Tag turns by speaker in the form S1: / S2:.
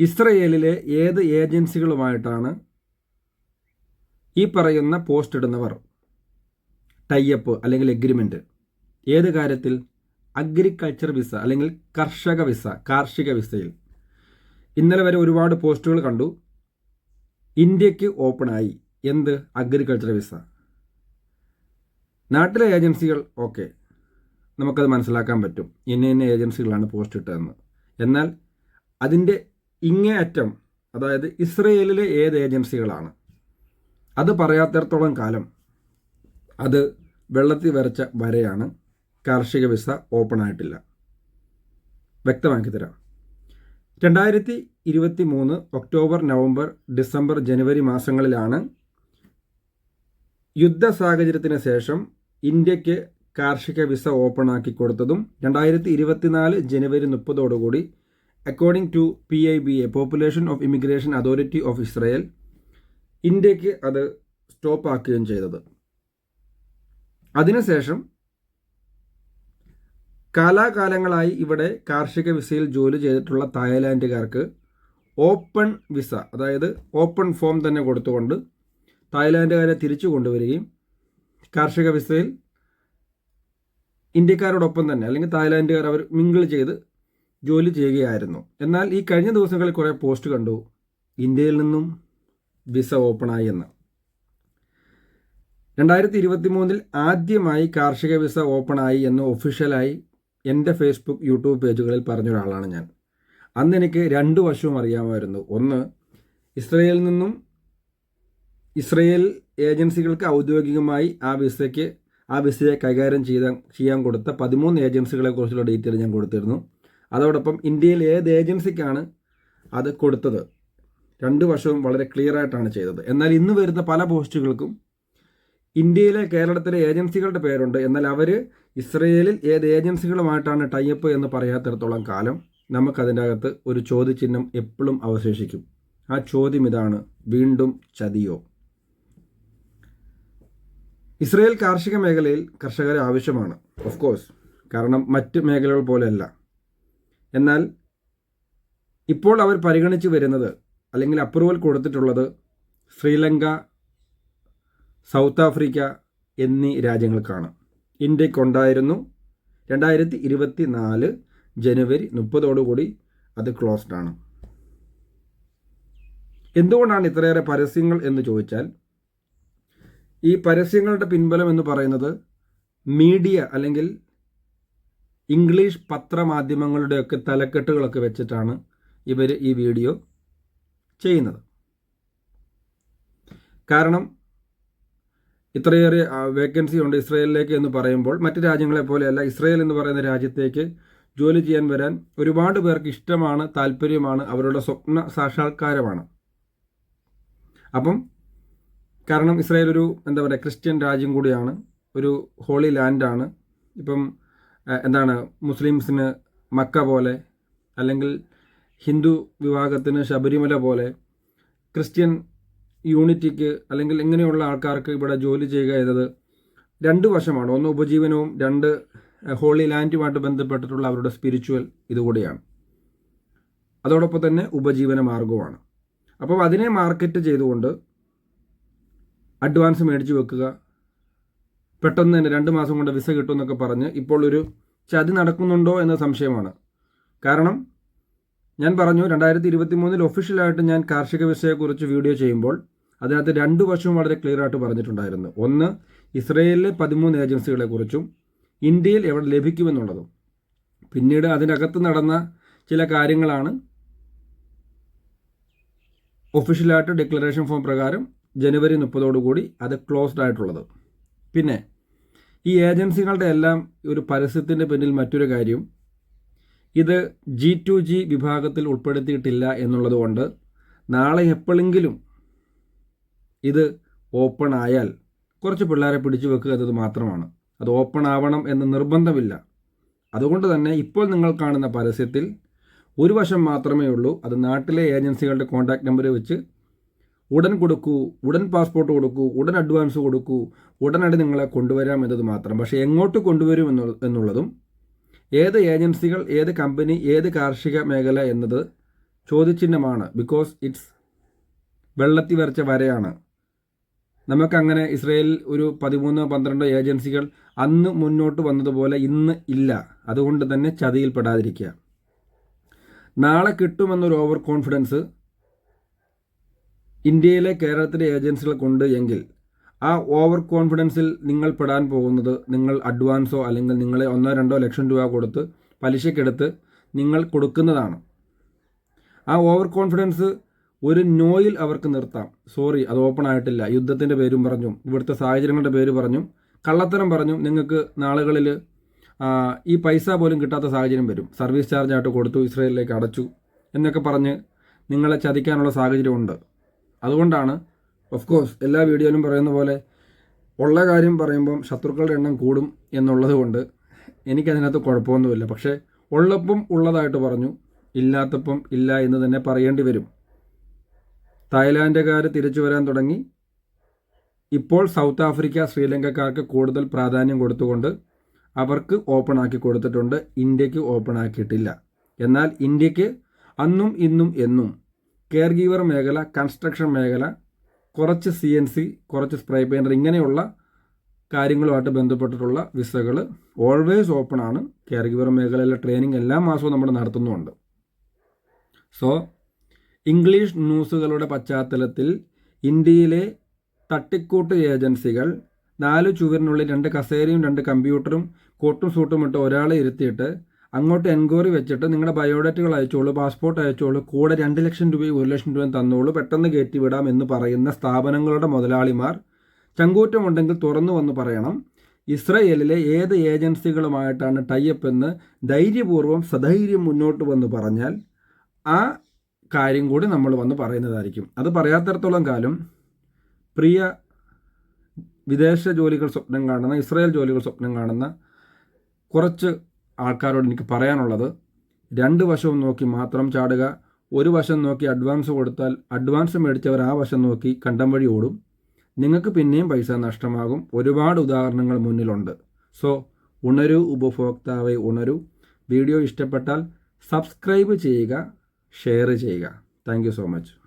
S1: ഇസ്രയേലിലെ ഏത് ഏജൻസികളുമായിട്ടാണ് ഈ പറയുന്ന പോസ്റ്റ് ഇടുന്നവർ? ടൈപ്പ് അല്ലെങ്കിൽ എഗ്രിമെന്റ് ഏത് കാര്യത്തിൽ? അഗ്രികൾച്ചർ വിസ അല്ലെങ്കിൽ കർഷക വിസ കാർഷിക വിസയിൽ ഇന്നലെ വരെ ഒരുപാട് പോസ്റ്റുകൾ കണ്ടു. ഇന്ത്യയ്ക്ക് ഓപ്പണായി. എന്ത്? അഗ്രികൾച്ചർ വിസ നാട്ടിലെ ഏജൻസികൾ ഓക്കെ നമുക്കത് മനസ്സിലാക്കാൻ പറ്റും. ഇന്ന ഇന്ന ഏജൻസികളാണ് പോസ്റ്റ് ഇട്ടതെന്ന്. എന്നാൽ അതിന്റെ ഇങ്ങേ അറ്റം അതായത് ഇസ്രയേലിലെ ഏത് ഏജൻസികളാണ്? അത് പറയാത്തിടത്തോളം കാലം അത് വെള്ളത്തിൽ വരച്ച വരെയാണ്. കാർഷിക വിസ ഓപ്പൺ ആയിട്ടില്ല വ്യക്തമാക്കി തരാം. രണ്ടായിരത്തി ഇരുപത്തി മൂന്ന് ഒക്ടോബർ നവംബർ ഡിസംബർ ജനുവരി മാസങ്ങളിലാണ് യുദ്ധ സാഹചര്യത്തിന് ശേഷം ഇന്ത്യയ്ക്ക് കാർഷിക വിസ ഓപ്പൺ ആക്കി കൊടുത്തതും രണ്ടായിരത്തി ഇരുപത്തിനാല് ജനുവരി മുപ്പതോടുകൂടി according to P I B A population of immigration authority of Israel ഇന്ത്യയ്ക്ക് അത് സ്റ്റോപ്പ് ആക്കുകയും ചെയ്തത്. അതിനുശേഷം കാലാകാലങ്ങളായി ഇവിടെ കാർഷിക വിസയിൽ ജോലി ചെയ്തിട്ടുള്ള തായ്ലാൻഡുകാർക്ക് ഓപ്പൺ വിസ അതായത് ഓപ്പൺ ഫോം തന്നെ കൊടുത്തുകൊണ്ട് തായ്ലാൻഡുകാരെ തിരിച്ചു കൊണ്ടുവരികയും കാർഷിക വിസയിൽ ഇന്ത്യക്കാരോടൊപ്പം തന്നെ അല്ലെങ്കിൽ തായ്ലാൻഡുകാർ അവർ മിങ്കിൾ ചെയ്ത് ജോലി ചെയ്യുകയായിരുന്നു. എന്നാൽ ഈ കഴിഞ്ഞ ദിവസങ്ങളിൽ കുറേ പോസ്റ്റ് കണ്ടു. ഇന്ത്യയിൽ നിന്നും വിസ ഓപ്പണായി എന്ന്. രണ്ടായിരത്തി ഇരുപത്തി മൂന്നിൽ ആദ്യമായി കാർഷിക വിസ ഓപ്പണായി എന്ന് ഒഫീഷ്യലായി എന്റെ ഫേസ്ബുക്ക് യൂട്യൂബ് പേജുകളിൽ പറഞ്ഞ ഒരാളാണ് ഞാൻ. അന്ന് എനിക്ക് രണ്ട് വശവും അറിയാമായിരുന്നു. ഒന്ന് ഇസ്രയേലിൽ നിന്നും ഇസ്രയേൽ ഏജൻസികൾക്ക് ഔദ്യോഗികമായി ആ വിസയ്ക്ക് ആ വിസയെ കൈകാര്യം ചെയ്ത ചെയ്യാൻ കൊടുത്ത പതിമൂന്ന് ഏജൻസികളെക്കുറിച്ചുള്ള ഡീറ്റെയിൽ ഞാൻ കൊടുത്തിരുന്നു. അതോടൊപ്പം ഇന്ത്യയിൽ ഏത് ഏജൻസിക്കാണ് അത് കൊടുത്തത്? രണ്ട് വർഷവും വളരെ ക്ലിയർ ആയിട്ടാണ് ചെയ്തത്. എന്നാൽ ഇന്ന് വരുന്ന പല പോസ്റ്റുകൾക്കും ഇന്ത്യയിലെ കേരളത്തിലെ ഏജൻസികളുടെ പേരുണ്ട്. എന്നാൽ അവർ ഇസ്രയേലിൽ ഏത് ഏജൻസികളുമായിട്ടാണ് ടൈപ്പ് എന്ന് പറയാത്തിടത്തോളം കാലം നമുക്കതിന്റെ അകത്ത് ഒരു ചോദ്യചിഹ്നം എപ്പോഴും അവശേഷിക്കും. ആ ചോദ്യം ഇതാണ്. വീണ്ടും ചതിയോ? ഇസ്രയേൽ കാർഷിക മേഖലയിൽ കർഷകരെ ആവശ്യമാണ്. ഓഫ് കോഴ്സ് കാരണം മറ്റ് മേഖലകൾ പോലെയല്ല. എന്നാൽ ഇപ്പോൾ അവർ പരിഗണിച്ച് വരുന്നത് അല്ലെങ്കിൽ അപ്രൂവൽ കൊടുത്തിട്ടുള്ളത് ശ്രീലങ്ക സൗത്ത് ആഫ്രിക്ക എന്നീ രാജ്യങ്ങൾക്കാണ്. ഇന്ത്യക്കുണ്ടായിരുന്നു രണ്ടായിരത്തി ഇരുപത്തി നാല് ജനുവരി മുപ്പതോടുകൂടി അത് ക്ലോസ്ഡ് ആണ്. എന്തുകൊണ്ടാണ് ഇത്രയേറെ പരസ്യങ്ങൾ എന്ന് ചോദിച്ചാൽ ഈ പരസ്യങ്ങളുടെ പിൻബലം എന്ന് പറയുന്നത് മീഡിയ അല്ലെങ്കിൽ ഇംഗ്ലീഷ് പത്രമാധ്യമങ്ങളുടെയൊക്കെ തലക്കെട്ടുകളൊക്കെ വെച്ചിട്ടാണ് ഇവർ ഈ വീഡിയോ ചെയ്യുന്നത്. കാരണം ഇത്രയേറെ വേക്കൻസി ഉണ്ട് ഇസ്രയേലിലേക്ക് എന്ന് പറയുമ്പോൾ മറ്റ് രാജ്യങ്ങളെ പോലെയല്ല ഇസ്രയേൽ എന്ന് പറയുന്ന രാജ്യത്തേക്ക് ജോലി ചെയ്യാൻ വരാൻ ഒരുപാട് പേർക്ക് ഇഷ്ടമാണ് താല്പര്യമാണ് അവരുടെ സ്വപ്ന സാക്ഷാത്കാരമാണ്. അപ്പം കാരണം ഇസ്രായേൽ ഒരു എന്താ പറയുക ക്രിസ്ത്യൻ രാജ്യം കൂടിയാണ് ഒരു ഹോളി ലാൻഡാണ്. ഇപ്പം എന്താണ് മുസ്ലിംസിന് മക്ക പോലെ അല്ലെങ്കിൽ ഹിന്ദു വിഭാഗത്തിന് ശബരിമല പോലെ ക്രിസ്ത്യൻ യൂണിറ്റിക്ക് അല്ലെങ്കിൽ ഇങ്ങനെയുള്ള ആൾക്കാർക്ക് ഇവിടെ ജോലി ചെയ്യുക എന്നത് രണ്ട് വശമാണ്. ഒന്ന് ഉപജീവനവും രണ്ട് ഹോളി ലാൻഡുമായിട്ട് ബന്ധപ്പെട്ടിട്ടുള്ള അവരുടെ സ്പിരിച്വൽ ഇതുകൂടിയാണ്. അതോടൊപ്പം തന്നെ ഉപജീവന മാർഗവുമാണ് അപ്പോൾ അതിനെ മാർക്കറ്റ് ചെയ്തുകൊണ്ട് അഡ്വാൻസ് മേടിച്ച് വെക്കുക പെട്ടെന്ന് തന്നെ രണ്ട് മാസം കൊണ്ട് വിസ കിട്ടുമെന്നൊക്കെ പറഞ്ഞ് ഇപ്പോൾ ഒരു ചതി നടക്കുന്നുണ്ടോ എന്ന സംശയമാണ്. കാരണം ഞാൻ പറഞ്ഞു രണ്ടായിരത്തി ഇരുപത്തി മൂന്നിൽ ഒഫീഷ്യലായിട്ട് ഞാൻ കാർഷിക വിസയെക്കുറിച്ച് വീഡിയോ ചെയ്യുമ്പോൾ അതിനകത്ത് രണ്ട് വശവും വളരെ ക്ലിയർ ആയിട്ട് പറഞ്ഞിട്ടുണ്ടായിരുന്നു. ഒന്ന് ഇസ്രയേലിലെ പതിമൂന്ന് ഏജൻസികളെക്കുറിച്ചും ഇന്ത്യയിൽ എവിടെ ലഭിക്കുമെന്നുള്ളതും. പിന്നീട് അതിനകത്ത് നടന്ന ചില കാര്യങ്ങളാണ് ഒഫീഷ്യലായിട്ട് ഡിക്ലറേഷൻ ഫോം പ്രകാരം ജനുവരി മുപ്പതോടുകൂടി അത് ക്ലോസ്ഡ് ആയിട്ടുള്ളത്. പിന്നെ ഈ ഏജൻസികളുടെ എല്ലാം ഒരു പരസ്യത്തിന്റെ പിന്നിൽ മറ്റൊരു കാര്യം. ഇത് ജി ടു ജി വിഭാഗത്തിൽ ഉൾപ്പെടുത്തിയിട്ടില്ല എന്നുള്ളതുകൊണ്ട് നാളെ എപ്പോഴെങ്കിലും ഇത് ഓപ്പൺ ആയാൽ കുറച്ച് പിള്ളേരെ പിടിച്ചു വെക്കുക എന്നത് മാത്രമാണ്. അത് ഓപ്പൺ ആവണം എന്ന് നിർബന്ധമില്ല. അതുകൊണ്ട് തന്നെ ഇപ്പോൾ നിങ്ങൾ കാണുന്ന പരസ്യത്തിൽ ഒരു വശം മാത്രമേ ഉള്ളൂ. അത് നാട്ടിലെ ഏജൻസികളുടെ കോൺടാക്റ്റ് നമ്പർ വെച്ച് ഉടൻ കൊടുക്കൂ ഉടൻ പാസ്പോർട്ട് കൊടുക്കൂ ഉടൻ അഡ്വാൻസ് കൊടുക്കൂ ഉടനടി നിങ്ങളെ കൊണ്ടുവരാം എന്നത് മാത്രം. പക്ഷേ എങ്ങോട്ട് കൊണ്ടുവരും എന്നുള്ളതും ഏത് ഏജൻസികൾ ഏത് കമ്പനി ഏത് കാർഷിക മേഖല എന്നത് ചോദ്യചിഹ്നമാണ്. ബിക്കോസ് ഇറ്റ്സ് വെള്ളത്തി വരച്ച വരയാണ്. നമുക്കങ്ങനെ ഇസ്രയേലിൽ ഒരു പതിമൂന്നോ പന്ത്രണ്ടോ ഏജൻസികൾ അന്ന് മുന്നോട്ട് വന്നതുപോലെ ഇന്ന് ഇല്ല. അതുകൊണ്ട് തന്നെ ചതിയിൽപ്പെടാതിരിക്കുക നാളെ കിട്ടുമെന്നൊരു ഓവർ കോൺഫിഡൻസ് ഇന്ത്യയിലെ കേരളത്തിലെ ഏജൻസികൾക്കുണ്ട് എങ്കിൽ ആ ഓവർ കോൺഫിഡൻസിൽ നിങ്ങൾ പെടാൻ പോകുന്നത് നിങ്ങൾ അഡ്വാൻസോ അല്ലെങ്കിൽ നിങ്ങളെ ഒന്നോ രണ്ടോ ലക്ഷം രൂപ കൊടുത്ത് പലിശക്കെടുത്ത് നിങ്ങൾ കൊടുക്കുന്നതാണ്. ആ ഓവർ കോൺഫിഡൻസ് ഒരു നോയിൽ അവർക്ക് നിർത്താം. സോറി അത് ഓപ്പൺ ആയിട്ടില്ല. യുദ്ധത്തിന്റെ പേരും പറഞ്ഞു ഇവിടുത്തെ സാഹചര്യങ്ങളുടെ പേര് പറഞ്ഞു കള്ളത്തരം പറഞ്ഞു നിങ്ങൾക്ക് നാളുകളിൽ ഈ പൈസ പോലും കിട്ടാത്ത സാഹചര്യം വരും. സർവീസ് ചാർജ് ആയിട്ട് കൊടുത്തു ഇസ്രയേലിലേക്ക് അടച്ചു എന്നൊക്കെ പറഞ്ഞ് നിങ്ങളെ ചതിക്കാനുള്ള സാഹചര്യമുണ്ട് അതുകൊണ്ടാണ് ഓഫ് കോഴ്സ് എല്ലാ വീഡിയോയിലും പറയുന്ന പോലെ ഉള്ള കാര്യം പറയുമ്പം ശത്രുക്കളുടെ എണ്ണം കൂടും എന്നുള്ളത് കൊണ്ട് എനിക്കതിനകത്ത് കുഴപ്പമൊന്നുമില്ല. പക്ഷേ ഉള്ളപ്പം ഉള്ളതായിട്ട് പറഞ്ഞു ഇല്ലാത്തപ്പം ഇല്ല എന്ന് തന്നെ പറയേണ്ടി വരും. തായ്ലാൻഡുകാർ തിരിച്ചു വരാൻ തുടങ്ങി. ഇപ്പോൾ സൗത്ത് ആഫ്രിക്ക ശ്രീലങ്കക്കാർക്ക് കൂടുതൽ പ്രാധാന്യം കൊടുത്തുകൊണ്ട് അവർക്ക് ഓപ്പൺ ആക്കി കൊടുത്തിട്ടുണ്ട്. ഇന്ത്യയ്ക്ക് ഓപ്പൺ ആക്കിയിട്ടില്ല. എന്നാൽ ഇന്ത്യയ്ക്ക് അന്നും ഇന്നും എന്നും കെയർ ഗീവർ മേഖല കൺസ്ട്രക്ഷൻ മേഖല കുറച്ച് സി എൻ സി കുറച്ച് സ്പ്രേ പെയിന്റർ ഇങ്ങനെയുള്ള കാര്യങ്ങളുമായിട്ട് ബന്ധപ്പെട്ടിട്ടുള്ള വിസകൾ ഓൾവേസ് ഓപ്പൺ ആണ്. കെയർ ഗീവർ മേഖലയിലെ ട്രെയിനിങ് എല്ലാ മാസവും നമ്മൾ നടത്തുന്നുണ്ട്. സോ ഇംഗ്ലീഷ് ന്യൂസുകളുടെ പശ്ചാത്തലത്തിൽ ഇന്ത്യയിലെ തട്ടിക്കൂട്ട് ഏജൻസികൾ നാല് ചുവരിനുള്ളിൽ രണ്ട് കസേരയും രണ്ട് കമ്പ്യൂട്ടറും കോട്ടും സൂട്ടും ഇട്ട് ഒരാളെ ഇരുത്തിയിട്ട് അങ്ങോട്ട് എൻക്വയറി വെച്ചിട്ട് നിങ്ങളുടെ ബയോഡേറ്റുകൾ അയച്ചോളൂ പാസ്പോർട്ട് അയച്ചോളൂ കൂടെ രണ്ട് ലക്ഷം രൂപയും ഒരു ലക്ഷം രൂപയും തന്നോളൂ പെട്ടെന്ന് കയറ്റിവിടാം എന്ന് പറയുന്ന സ്ഥാപനങ്ങളുടെ മുതലാളിമാർ ചങ്കൂറ്റമുണ്ടെങ്കിൽ തുറന്നു വന്ന് പറയണം. ഇസ്രയേലിലെ ഏത് ഏജൻസികളുമായിട്ടാണ് ടൈപ്പ് എന്ന് ധൈര്യപൂർവം സധൈര്യം മുന്നോട്ട് വന്ന് പറഞ്ഞാൽ ആ കാര്യം കൂടി നമ്മൾ വന്ന് പറയുന്നതായിരിക്കും. അത് പറയാത്തിടത്തോളം കാലം പ്രിയ വിദേശ ജോലികൾ സ്വപ്നം കാണുന്ന ഇസ്രായേൽ ജോലികൾ സ്വപ്നം കാണുന്ന കുറച്ച് ആൾക്കാരോട് എനിക്ക് പറയാനുള്ളത് രണ്ട് വശവും നോക്കി മാത്രം ചാടുക ഒരു വശം നോക്കി അഡ്വാൻസ് കൊടുത്താൽ അഡ്വാൻസ് മേടിച്ചവർ ആ വശം നോക്കി കണ്ടം വഴി ഓടും. നിങ്ങൾക്ക് പിന്നെയും പൈസ നഷ്ടമാകും. ഒരുപാട് ഉദാഹരണങ്ങൾ മുന്നിലുണ്ട്. സോ ഉണരൂ ഉപഭോക്താവെ ഉണരൂ. വീഡിയോ ഇഷ്ടപ്പെട്ടാൽ സബ്സ്ക്രൈബ് ചെയ്യുക ഷെയർ ചെയ്യുക. Thank so much